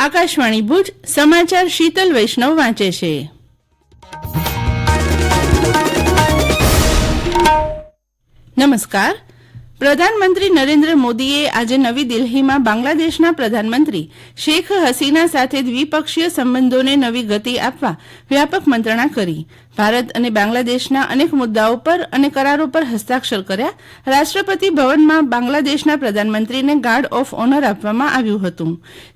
આકાશવાણી ભુજ, સમાચાર શીતલ વૈષ્ણવ વાંચે છે. નમસ્કાર. પ્રધાનમંત્રી નરેન્દ્ર મોદીએ આજે નવી દિલ્હીમાં બાંગ્લાદેશના પ્રધાનમંત્રી શેખ હસીના સાથે દ્વિપક્ષીય સંબંધોને નવી ગતિ આપવા વ્યાપક મંત્રણા કરી. ભારત અને બાંગ્લાદેશના અનેક મુદ્દાઓ પર અને કરારો પર હસ્તાક્ષર કર્યા. રાષ્ટ્રપતિ ભવનમાં બાંગ્લાદેશના પ્રધાનમંત્રીને ગાર્ડ ઓફ ઓનર આપવામાં આવ્યું હતું.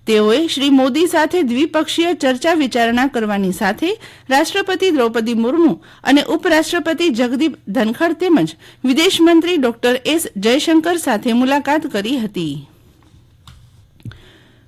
તેઓએ શ્રી મોદી સાથે દ્વિપક્ષીય ચર્ચા વિચારણા કરવાની સાથે રાષ્ટ્રપતિ દ્રૌપદી મુર્મુ અને ઉપરાષ્ટ્રપતિ જગદીપ ધનખડ તેમજ વિદેશમંત્રી ડોક્ટર એસ જયશંકર સાથે મુલાકાત કરી હતી.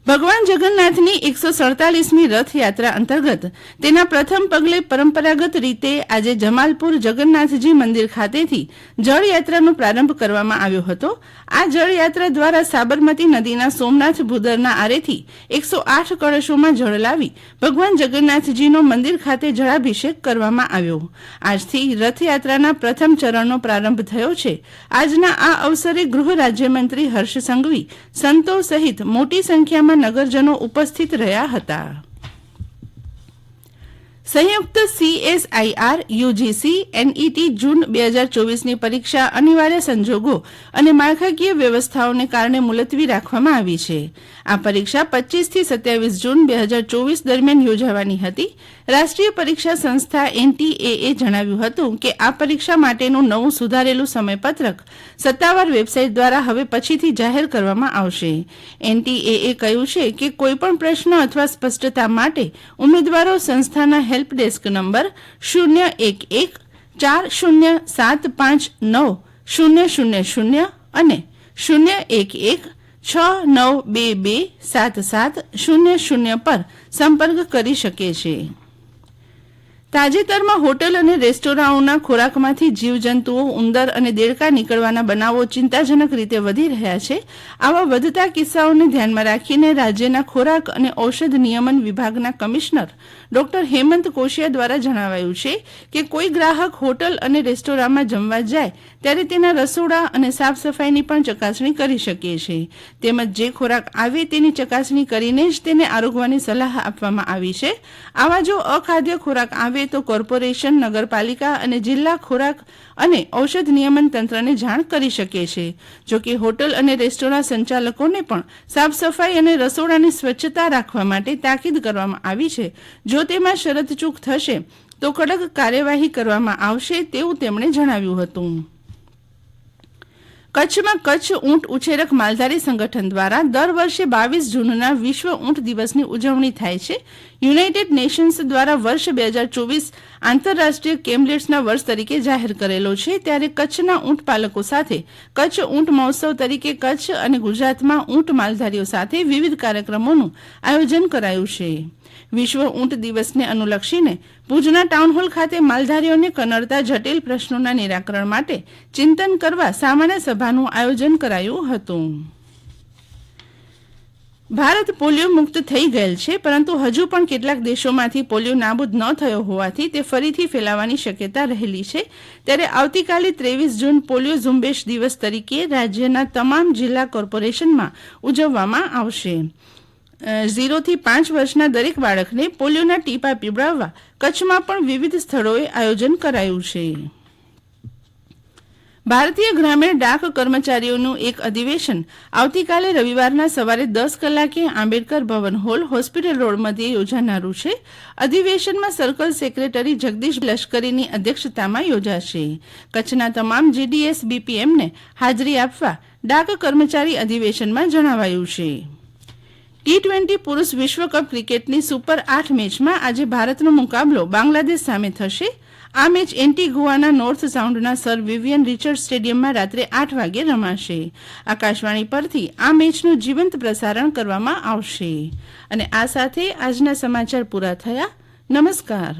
ભગવાન જગન્નાથની એકસો સડતાલીસમી રથયાત્રા અંતર્ગત તેના પ્રથમ પગલે પરંપરાગત રીતે આજે જમાલપુર જગન્નાથજી મંદિર ખાતેથી જળયાત્રાનો પ્રારંભ કરવામાં આવ્યો હતો. આ જળયાત્રા દ્વારા સાબરમતી નદીના સોમનાથ ભૂદરના આરેથી એકસો આઠ કળશોમાં જળ લાવી ભગવાન જગન્નાથજીનો મંદિર ખાતે જળાભિષેક કરવામાં આવ્યો. આજથી રથયાત્રાના પ્રથમ ચરણનો પ્રારંભ થયો છે. આજના આ અવસરે ગૃહ રાજ્યમંત્રી હર્ષ સંઘવી સંતો સહિત મોટી સંખ્યામાં નગરજનો ઉપસ્થિત રહ્યા હતા. સંયુક્ત સીએસઆઈઆર યુજીસી એનઈટી જૂન બે હજાર ચોવીસની પરીક્ષા અનિવાર્ય સંજોગો અને માળખાકીય વ્યવસ્થાઓને કારણે મુલતવી રાખવામાં આવી છે. આ પરીક્ષા પચીસથી સત્યાવીસ જૂન બે હજાર ચોવીસ દરમિયાન યોજાવાની હતી. રાષ્ટ્રીય પરીક્ષા સંસ્થા એનટીએએ જણાવ્યું હતું કે આ પરીક્ષા માટેનું નવું સુધારેલું સમયપત્રક સત્તાવાર વેબસાઇટ દ્વારા હવે પછીથી જાહેર કરવામાં આવશે. એનટીએએ કહ્યું છે કે કોઈપણ પ્રશ્ન અથવા સ્પષ્ટતા માટે ઉમેદવારો સંસ્થાના હેલ્પ ડેસ્ક નંબર શૂન્ય એક એક ચાર શૂન્ય સાત પાંચ નવ શૂન્ય શૂન્ય શૂન્ય અને શૂન્ય એક એક છ નવ બે બે સાત સાત શૂન્ય શૂન્ય પર સંપર્ક કરી શકે છે. તાજેતરમાં હોટલ અને રેસ્ટોરાંઓના ખોરાકમાંથી જીવજંતુઓ, ઉંદર અને દેડકા નીકળવાના બનાવો ચિંતાજનક રીતે વધી રહ્યા છે. આવા વધતા કિસ્સાઓને ધ્યાનમાં રાખીને રાજ્યના ખોરાક અને ઔષધ નિયમન વિભાગના કમિશનર ડોક્ટર હેમંત કોશિયા દ્વારા જણાવાયું છે કે કોઈ ગ્રાહક હોટલ અને રેસ્ટોરાંમાં જમવા જાય, ત્યારે તેના રસોડા અને સાફ સફાઈની પણ ચકાસણી કરી શકીએ છે. તેમજ જે ખોરાક આવે તેની ચકાસણી કરીને જ તેને આરોગવાની સલાહ આપવામાં આવી છે. આવા જો અખાદ્ય ખોરાક આવે તો કોર્પોરેશન, નગરપાલિકા અને જિલ્લા ખોરાક અને ઔષધ નિયમન તંત્રને જાણ કરી શકે છે. જો કે હોટલ અને રેસ્ટોરાં સંચાલકોને પણ સાફ સફાઈ અને રસોડાની સ્વચ્છતા રાખવા માટે તાકીદ કરવામાં આવી છે. જો તેમાં શરતચૂક થશે, તો કડક કાર્યવાહી કરવામાં આવશે તેવું તેમણે જણાવ્યું હતું. કચ્છમાં કચ્છ ઊંટ ઉછેરક માલધારી સંગઠન દ્વારા દર વર્ષે બાવીસ જૂનના વિશ્વ ઊંટ દિવસની ઉજવણી થાય છે. યુનાઇટેડ નેશન્સ દ્વારા વર્ષ બે હજાર ચોવીસ આંતરરાષ્ટ્રીય કેમ્બલેટ્સના વર્ષ તરીકે જાહેર કરેલો છે. ત્યારે કચ્છના ઊંટ પાલકો સાથે કચ્છ ઊંટ મહોત્સવ તરીકે કચ્છ અને ગુજરાતમાં ઊંટ માલધારીઓ સાથે વિવિધ કાર્યક્રમોનું આયોજન કરાયું છે. વિશ્વ ઊંટ દિવસને અનુલક્ષીને ભુજના ટાઉનહોલ ખાતે માલધારીઓને કનડતા જટિલ પ્રશ્નોના નિરાકરણ માટે ચિંતન કરવા સામાન્ય સભાનું આયોજન કરાયું હતું. ભારત પોલિયો મુક્ત થઈ ગયેલ છે, પરંતુ હજુ પણ કેટલાક દેશોમાંથી પોલિયો નાબૂદ ન થયો હોવાથી તે ફરીથી ફેલાવાની શક્યતા રહેલી છે. ત્યારે આવતીકાલે ત્રેવીસ જૂન પોલિયો ઝુંબેશ દિવસ તરીકે રાજ્યના તમામ જિલ્લા કોર્પોરેશનમાં ઉજવવામાં આવશે. ઝીરોથી પાંચ વર્ષના દરેક બાળકને પોલિયોના ટીપા પીવડાવવા કચ્છમાં પણ વિવિધ સ્થળોએ આયોજન કરાયું છે. ભારતીય ગ્રામીણ ડાક કર્મચારીઓનું એક અધિવેશન આવતીકાલે રવિવારના સવારે દસ કલાકે Ambedkar Bhavan hall hospital road મધ્યે યોજાનારું છે. અધિવેશનમાં સર્કલ સેક્રેટરી જગદીશ લશ્કરીની અધ્યક્ષતામાં યોજાશે. કચ્છના તમામ જીડીએસ બીપીએમને હાજરી આપવા ડાક કર્મચારી અધિવેશનમાં જણાવાયું છે. ટી ટ્વેન્ટી પુરુષ વિશ્વકપ ક્રિકેટની સુપર આઠ મેચમાં આજે ભારતનો મુકાબલો બાંગ્લાદેશ સામે થશે. આ મેચ એન્ટીગુઆના નોર્થ સાઉન્ડના સર વિવિયન રિચર્ડ સ્ટેડિયમમાં રાત્રે આઠ વાગે રમાશે. આકાશવાણી પરથી આ મેચનું જીવંત પ્રસારણ કરવામાં આવશે. અને આ સાથે આજના સમાચાર પૂરા થયા. નમસ્કાર.